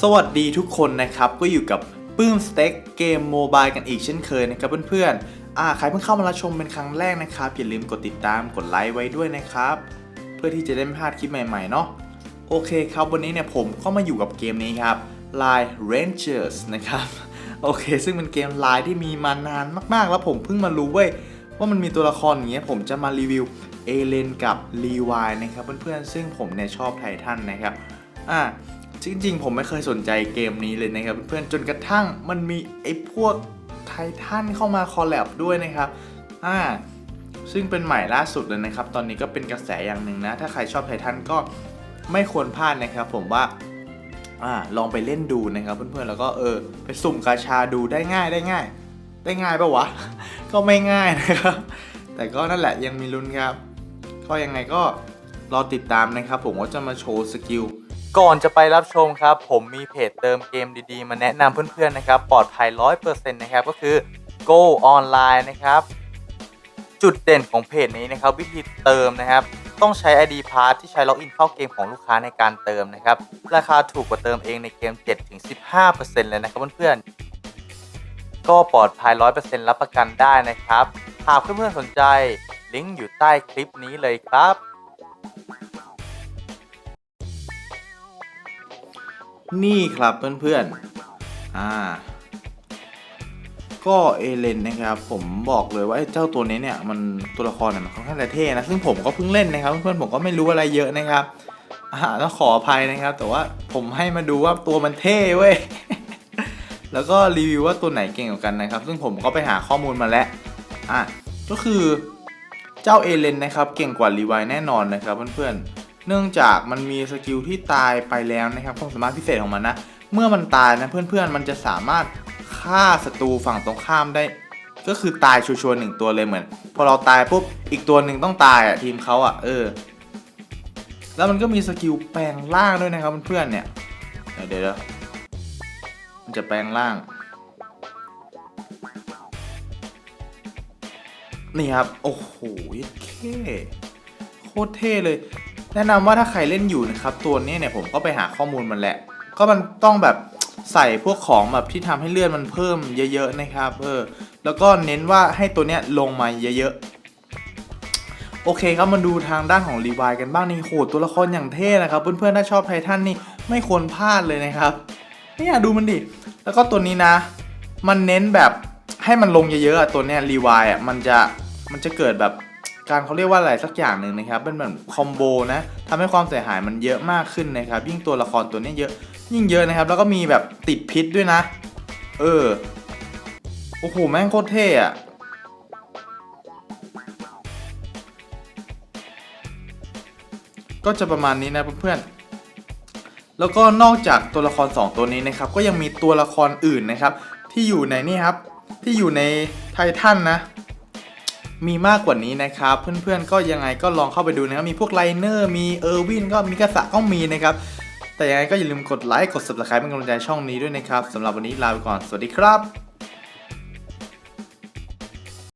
สวัสดีทุกคนนะครับ ก็อยู่กับปื้มสเต็กเกมโมบายกันอีกเช่นเคยนะครับเพื่อนๆอ่าใครเพิ่งเข้ามารับชมเป็นครั้งแรกนะครับ อย่าลืมกดติดตามกดไลค์ไว้ด้วยนะครับ เพื่อที่จะได้ไม่พลาดคลิปใหม่ๆเนาะโอเคครับ วันนี้เนี่ยผมก็มาอยู่กับเกมนี้ครับ Line Rangers นะครับ โอเค ซึ่งเป็นเกมไลน์ที่มีมานานมากๆ แล้วผมเพิ่งมารู้เว้ย ว่ามันมีตัวละครอย่างเงี้ยผมจะมารีวิวเอเลนกับลีวายนะครับเพื่อนๆซึ่งผมเนี่ยชอบไททันนะครับอ่าจริงๆ ผมไม่เคยสนใจเกมนี้เลยนะครับเพื่อนๆจนกระทั่งมันมีไอ้พวกไททันเข้ามาคอลแลบด้วยนะครับอ่าซึ่งเป็นใหม่ล่าสุดเลยนะครับ ตอนนี้ก็เป็นกระแสอย่างหนึ่งนะ ถ้าใครชอบไททันก็ไม่ควรพลาดนะครับ ผมว่าอ่าลองไปเล่นดูนะครับเพื่อนๆแล้วก็เออไปสุ่มกาชาดูได้ง่ายได้ง่าย ได้ง่ายปะวะ ก็ไม่ง่ายนะครับ แต่ก็นั่นแหละยังมีลุ้นครับก็ยังไงก็รอติดตามนะครับ ผมว่าจะมาโชว์สกิลก่อนจะไปรับชมครับ ผมมีเพจเติมเกมดีๆ มาแนะนำเพื่อนๆนะครับ ปลอดภัย 100%นะครับ ก็คือ Go Online นะครับ จุดเด่นของเพจนี้นะครับ วิธีเติมนะครับ ต้องใช้ ID Pass ที่ใช้ล็อกอินเข้าเกมของลูกค้าในการเติมนะครับ ราคาถูกกว่าเติมเองในเกม 7-15%เลยนะครับเพื่อนๆ ก็ปลอดภัย 100%รับประกันได้นะครับ หากเพื่อนๆสนใจ ลิงก์อยู่ใต้คลิปนี้เลยครับ นี่ครับเพื่อนๆ อ่า ก็เอเลนนะครับ ผมบอกเลยว่าเจ้าตัวนี้เนี่ย มันตัวละครเนี่ยมันค่อนข้างจะเท่นะ ซึ่งผมก็เพิ่งเล่นนะครับ เพื่อนๆผมก็ไม่รู้อะไรเยอะนะครับ อ่าต้องขออภัยนะครับ แต่ว่าผมให้มาดูว่าตัวมันเท่เว้ย แล้วก็รีวิวว่าตัวไหนเก่งกว่ากันนะครับ ซึ่งผมก็ไปหาข้อมูลมาแล้วอะก็คือเจ้าเอเลนนะครับเก่งกว่ารีไวแน่นอนนะครับเพื่อนๆ เนื่องจากมันมีสกิลที่ตายไปแล้วนะครับความสามารถพิเศษของมันนะ เมื่อมันตายนะเพื่อนๆ มันจะสามารถฆ่าศัตรูฝั่งตรงข้ามได้ ก็คือตายชัวร์ๆหนึ่งตัวเลยเหมือน พอเราตายปุ๊บอีกตัวหนึ่งต้องตายอะทีมเขาอะเออ แล้วมันก็มีสกิลแปลงร่างด้วยนะครับเพื่อนๆเนี่ยเดี๋ยวเดี๋ยว จะแปลงร่าง นี่ครับ โอ้โหเท่โคตรเท่เลย แนะนำว่าถ้าใครเล่นอยู่นะครับ ตัวนี้เนี่ยผมก็ไปหาข้อมูลมันแหละ ก็มันต้องแบบใส่พวกของแบบที่ทำให้เลือดมันเพิ่มเยอะๆนะครับเออแล้วก็เน้นว่าให้ตัวเนี้ยลงมาเยอะๆ โอเคครับมาดูทางด้านของรีวายกันบ้างนี่โหตัวละครอย่างเท่นะครับ เพื่อนๆ ถ้าชอบไททันนี่ไม่ควรพลาดเลยนะครับ เนี่ยดูมันดิ แล้วก็ตัวนี้นะ มันเน้นแบบให้มันลงเยอะๆอะตัวเนี้ยรีวายอะมันจะมันจะเกิดแบบการเขาเรียกว่าอะไรสักอย่างหนึ่งนะครับเป็นแบบคอมโบนะทำให้ความเสียหายมันเยอะมากขึ้นนะครับ ยิ่งตัวละครตัวนี้เยอะ ยิ่งเยอะนะครับ แล้วก็มีแบบติดพิษด้วยนะ เออโอ้โหแม่งโคตรเท่อะก็จะประมาณนี้นะเพื่อนๆ แล้วก็นอกจากตัวละคร 2 ตัวนี้นะครับก็ยังมีตัวละครอื่นนะครับ ที่อยู่ในนี่ครับที่อยู่ในไททันนะ มีมากกว่านี้นะครับ เพื่อนๆก็ยังไงก็ลองเข้าไปดูนะครับ มีพวกไลเนอร์มีเออร์วินก็มีกระสะก็มีนะครับ แต่ยังไงก็อย่าลืมกดไลค์กด subscribe เป็นกำลังใจช่องนี้ด้วยนะครับสำหรับวันนี้ลาไปก่อนสวัสดีครับ